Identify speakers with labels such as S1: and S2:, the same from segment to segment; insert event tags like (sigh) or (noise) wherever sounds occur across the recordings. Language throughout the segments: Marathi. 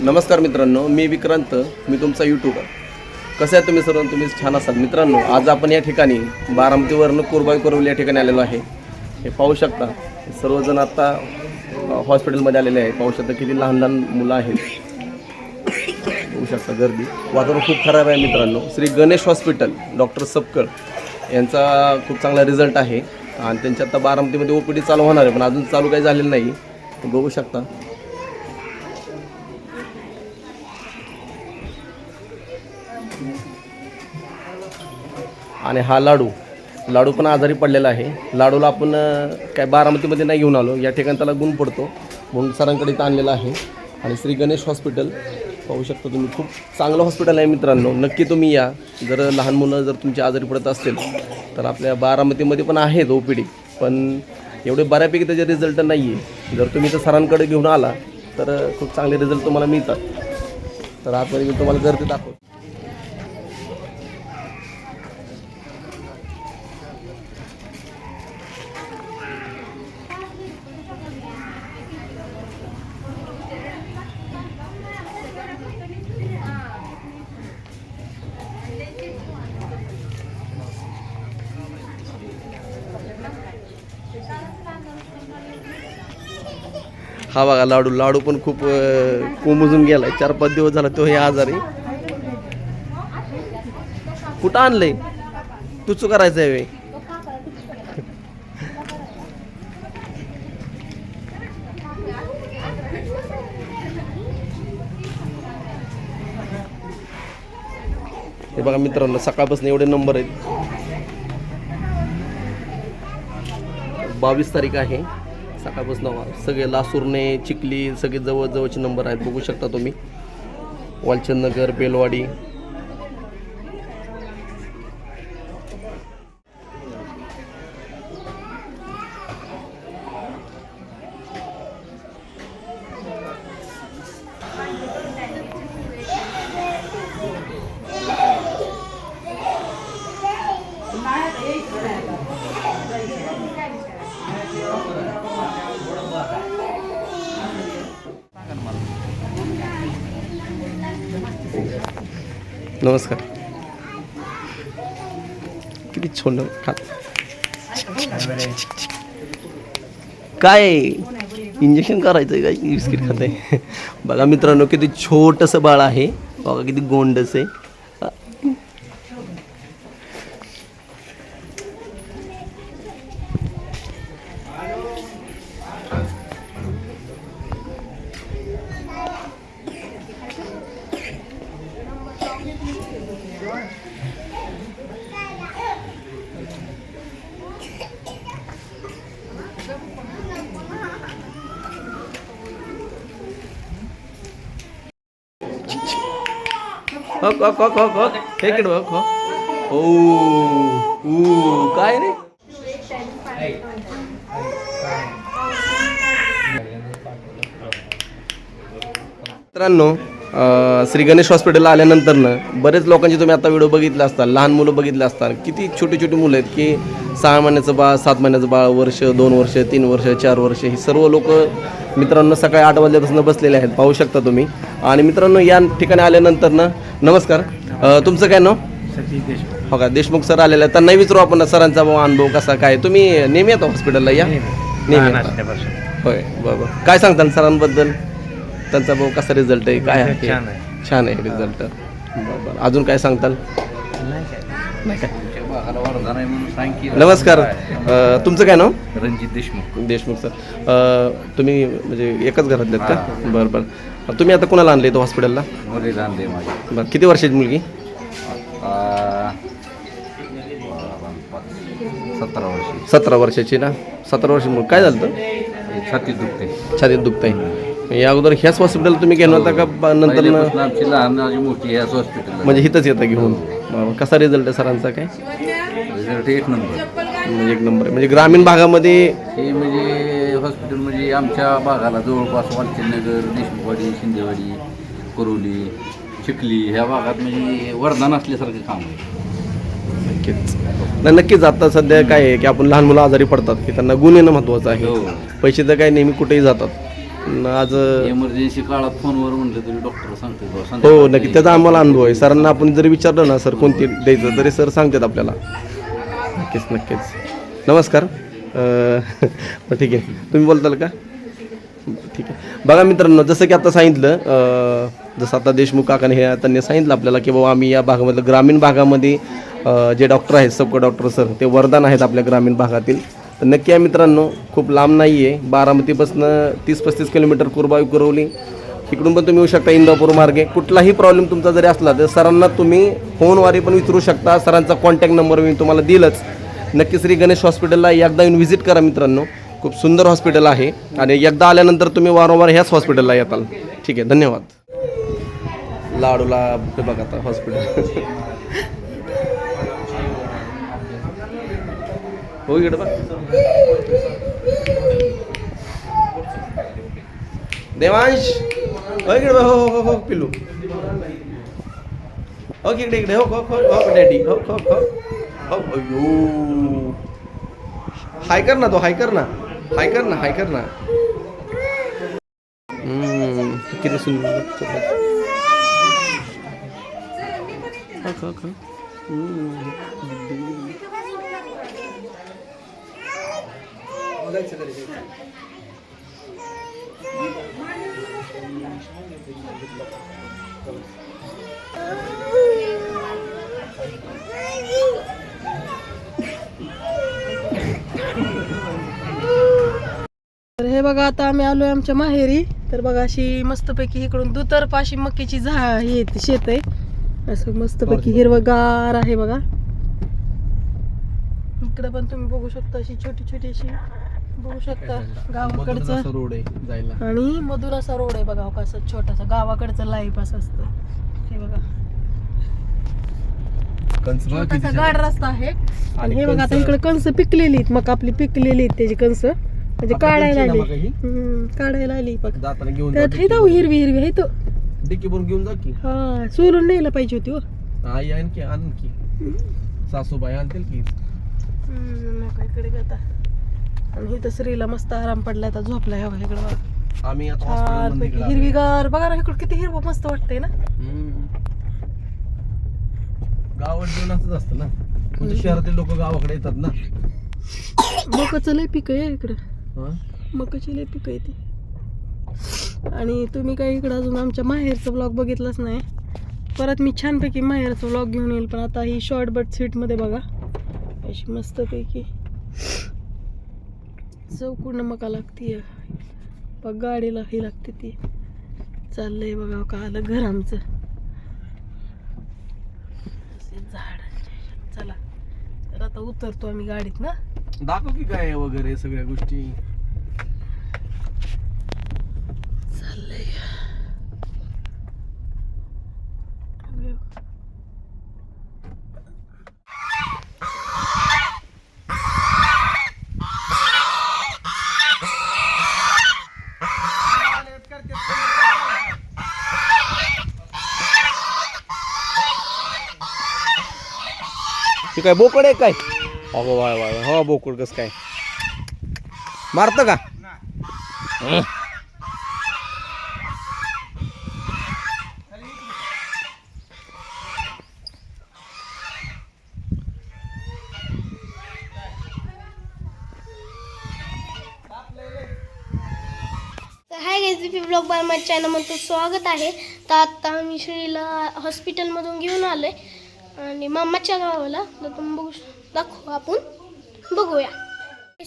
S1: नमस्कार मित्रांनो मी विक्रांत मी तुमचा यूट्यूबर कसं आहे तुम्ही सर्व? तुम्ही छान असाल. मित्रांनो आज आपण या ठिकाणी बारामतीवरनं कुरबाई कुरवली या ठिकाणी आलेलो आहे. हे पाहू शकता सर्वजण आत्ता हॉस्पिटलमध्ये आलेले आहे. पाहू शकता किती लहान लहान मुलं आहेत. होऊ शकता गर्दी. वातावरण खूप खराब आहे मित्रांनो. श्री गणेश हॉस्पिटल डॉक्टर सपकळ यांचा खूप चांगला रिझल्ट आहे. आणि त्यांच्या आता बारामतीमध्ये ओ पी डी चालू होणार आहे पण अजून चालू काही झालेलं नाही. बघू शकता. आणि हा लाडू. लाडू पण आजारी पडलेला आहे. लाडूला आपण काय बारामतीमध्ये नाही घेऊन आलो. या ठिकाणी त्याला गुण पडतो. म्हणून सरांकडे इथं आणलेला आहे. आणि श्री गणेश हॉस्पिटल पाहू शकता तुम्ही खूप चांगलं हॉस्पिटल आहे मित्रांनो. नक्की तुम्ही या. जर लहान मुलं जर तुमची आजारी पडत असतील तर आपल्या बारामतीमध्ये पण आहेत ओ पी डी पण एवढे बऱ्यापैकी त्याचे रिझल्ट नाही आहे जर तुम्ही तर सरांकडे घेऊन आला तर खूप चांगले रिझल्ट तुम्हाला मिळतात. तर आतमध्ये मी तुम्हाला गर्दी दाखवतो. हा बघा लाडू. लाडू पण खूप अं, कोमजून गेलाय. चार पाच दिवस झाला तो हे आजारी. कुठं आणलंय? तुच करायचं आहे वे हे बघा मित्रांनो सकाळपासून एवढे नंबर आहेत. बावीस तारीख आहे. सकाळपासून सगळे लासूरने चिखली सगळे जवळजवळचे नंबर आहेत. बघू शकता तुम्ही. वालचंदनगर बेलवाडी. नमस्कार. किती छोड काय? इंजेक्शन करायचं आहे काय? बिस्किट खात आहे बघा मित्रांनो किती छोटंसं बाळ आहे. बघा किती गोंडस आहे. हक हक हक हक हक. हे किड हक हक. ओ ऊ काय रे? मित्रांनो श्री गणेश हॉस्पिटलला आल्यानंतरनं बरेच लोकांचे तुम्ही आता व्हिडिओ बघितले असतात लहान मुलं बघितले असतात किती छोटी छोटी मुलं आहेत की सहा महिन्याचं बाळ सात महिन्याचं बाळ वर्ष दोन वर्ष तीन वर्ष चार वर्ष ही सर्व लोक मित्रांनो सकाळी आठ वाजल्यापासून बसलेले आहेत पाहू शकता तुम्ही. आणि मित्रांनो या ठिकाणी आल्यानंतर ना नमस्कार. अं, तुमचं काय नाव?
S2: सतीश देशमुख.
S1: हो का देशमुख सर आलेले आहेत. त्यांना विचारू आपण सरांचा भाऊ अनुभव कसा काय? तुम्ही नेहमी येतो हॉस्पिटलला या? नेहमी.
S2: लहान
S1: येता.
S2: असल्यापासून.
S1: होय बरोबर. काय सांगताल सरांबद्दल? त्यांचा भाऊ कसा रिझल्ट आहे? काय आहे?
S2: छान आहे.
S1: छान आहे रिझल्ट बरोबर. अजून काय सांगताल?
S2: नाही काय.
S1: नाही नमस्कार. अं, तुमचं काय नाव?
S3: रणजित देशमुख.
S1: देशमुख सर. अं, तुम्ही म्हणजे एकच घरातले आहेत का? बरं बरं तुम्ही आता कोणाला आणले तो हॉस्पिटलला
S3: आणले माझे.
S1: बरं किती वर्षाची मुलगी?
S3: आता सतरा वर्षी
S1: सतरा वर्षाची ना? सतरा वर्षी मुलं काय झालं होतं?
S3: छातीत दुखते
S1: छातीत दुखतंय. या अगोदर ह्याच हॉस्पिटल तुम्ही घेऊन होता का ब- नंतर
S3: पहिल्यापासून आमची लहान माझी मोठी ह्याच हॉस्पिटल
S1: म्हणजे इथंच येतं घेऊन. बरं. कसा रिझल्ट आहे सरांचा काय?
S3: रिझल्ट एक नंबर.
S1: म्हणजे एक नंबर. म्हणजे ग्रामीण भागामध्ये
S3: हे म्हणजे आमच्या भागाला जवळपास वालचंदनगर देशमुखवाडी शिंदेवाडी कोरोली चिखली ह्या भागात म्हणजे वरदान असल्यासारखं काम आहे.
S1: नक्कीच. नाही नक्कीच आता सध्या काय आहे की आपण लहान मुलं आजारी पडतात की त्यांना गुण येणं महत्त्वाचं आहे.
S3: हो.
S1: पैसे तर काय नेहमी कुठेही जातात. न आज
S3: इमर्जन्सी काळात फोनवर म्हणलं तरी डॉक्टर सांगते
S1: हो नक्की त्याचा आम्हाला अनुभव आहे. सरांना आपण जरी विचारलं ना सर कोणती द्यायचं तरी सर सांगतात आपल्याला. नक्कीच नक्कीच. नमस्कार. (laughs) ठीक आहे. तुम्ही बोलताल का? ठीक आहे. बघा मित्रांनो जसं की आता सांगितलं जसं आता देशमुख काकाने हे त्यांनी सांगितलं आपल्याला की बाबा आम्ही या भागामधलं ग्रामीण भागामध्ये जे डॉक्टर आहेत सबको डॉक्टर सर ते वरदान आहेत आपल्या ग्रामीण भागातील. तर नक्की आहे मित्रांनो खूप लांब नाही आहे बारामतीपासून तीस पस्तीस किलोमीटर कुरबाई कुरवली. इकडून पण तुम्ही येऊ शकता इंदापूर मार्गे. कुठलाही प्रॉब्लेम तुमचा जरी असला तर सरांना तुम्ही फोनवारी पण विचारू शकता. सरांचा कॉन्टॅक्ट नंबर मी तुम्हाला दिलंच. नक्की श्री गणेश हॉस्पिटलला एकदा येऊन व्हिजिट करा मित्रांनो. खूप सुंदर हॉस्पिटल आहे आणि एकदा आल्यानंतर तुम्ही वारंवार ह्याच हॉस्पिटलला येताल. ठीक आहे धन्यवाद. लाडूला बघा आता हॉस्पिटल. हो इकडे बघ. देवांश. हो इकडे हो हो हो हो पिल्लू. हो, ओके इकडे इकडे हो हो हो हो डॅडी. हो हो हो हो अयो. हाय कर ना तो हाय कर ना. हाय कर ना हाय कर ना. हम्म, किती सुंदर खा, खा, खा. हम्म.
S4: तर हे बघा आता आम्ही आलोय आमच्या माहेरी. तर बघा अशी मस्तपैकी इकडून दुतर्फ अशी मक्याची झा हे आहे, शेत आहे. असं मस्तपैकी हिरवगार आहे बघा. इकडे पण तुम्ही बघू शकता अशी छोटी छोटी अशी बघू शकता गावाकडचं.
S1: रोड आहे
S4: आणि मधून असा रोड आहे बघा हो कसं छोटासा. गावाकडचं लाईफ असं असतं. हे बघा. छोटासा. गाड रस्ता आहे. आणि हे बघा आता इकडे कंस पिकलेली आहेत मग आपली पिकलेली आहेत त्याची कंस म्हणजे काढायला आली.
S1: ही?
S4: हम्म, काढायला आली बघ.
S1: जाताना घेऊन
S4: त्यात हे जाऊ हिरवी हिरवी आहे तो
S1: डिक्की भरून घेऊन जा की.
S4: हा सोलून न्यायला पाहिजे होती हो.
S1: आई आणखी आण की. सासूबाई आणतील की.
S4: नको इकडे आता. आणि इथं श्रीला मस्त आराम पडलाय आता झोपलाय हवा इकडे. बघा
S1: आम्ही आता
S4: छान पैकी
S1: गेलो.
S4: हिरवीगार. बघा ना इकडे किती हिरवं मस्त वाटतंय ना.
S1: गावात असंच असतं ना. म्हणजे शहरातील लोक गावाकडे येतात ना.
S4: मकाचं लय पिक आहे इकडं.
S1: हा?
S4: मकाची लय पिक आहे ती आणि तुम्ही काही इकडं अजून आमच्या माहेरचा ब्लॉग बघितलाच नाही. परत मी छानपैकी माहेरचा ब्लॉग घेऊन येईल पण आता ही शॉर्ट बट सीटमध्ये बघा. अशी मस्तपैकी. चौकून मका लागते बघ गाडीला ही लागते ती. चाललंय बघा का आलं घर आमचं. झाड चला तर आता उतरतो आम्ही गाडीत ना.
S1: दाखव की काय वगैरे सगळ्या गोष्टी. काय बोकड आहे काय? अगो वाय वाय हो बोकड कस काय? मारतं का?
S5: तर हाय ब्लॉग बाय माय चॅनलमध्ये स्वागत आहे. तर आता आम्ही श्रीला हॉस्पिटलमधून घेऊन आलो आहे आणि मामाच्या गावाला. तर तुम्ही बघू श- दाखवू आपण. बघूया.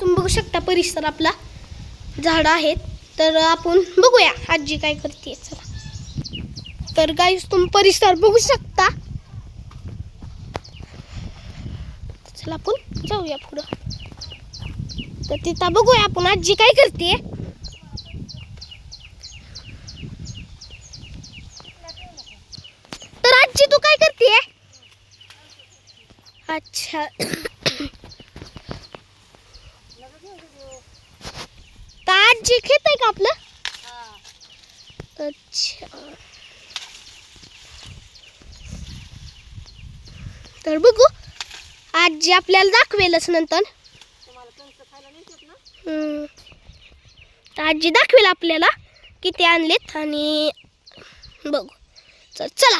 S5: तुम्ही बघू शकता परिसर आपला. झाडं आहेत. तर आपण बघूया आजी काय करते चला. तर गाईस तुम्ही परिसर बघू शकता. चला आपण जाऊया पुढं. तर तिथं बघूया आपण आजी काय करते. तर आजी तू काय करते? अच्छा. तर आजी खेत आहे का आपलं? अच्छा. तर बघू आजी आपल्याला दाखवेलच नंतर. आजी दाखवेल आपल्याला किती आणलेत आणि बघू. चल चला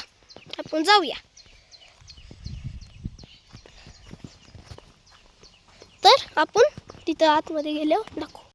S5: आपण जाऊया. तर आपण तिथं आतमध्ये गेल्यावर दाखवू.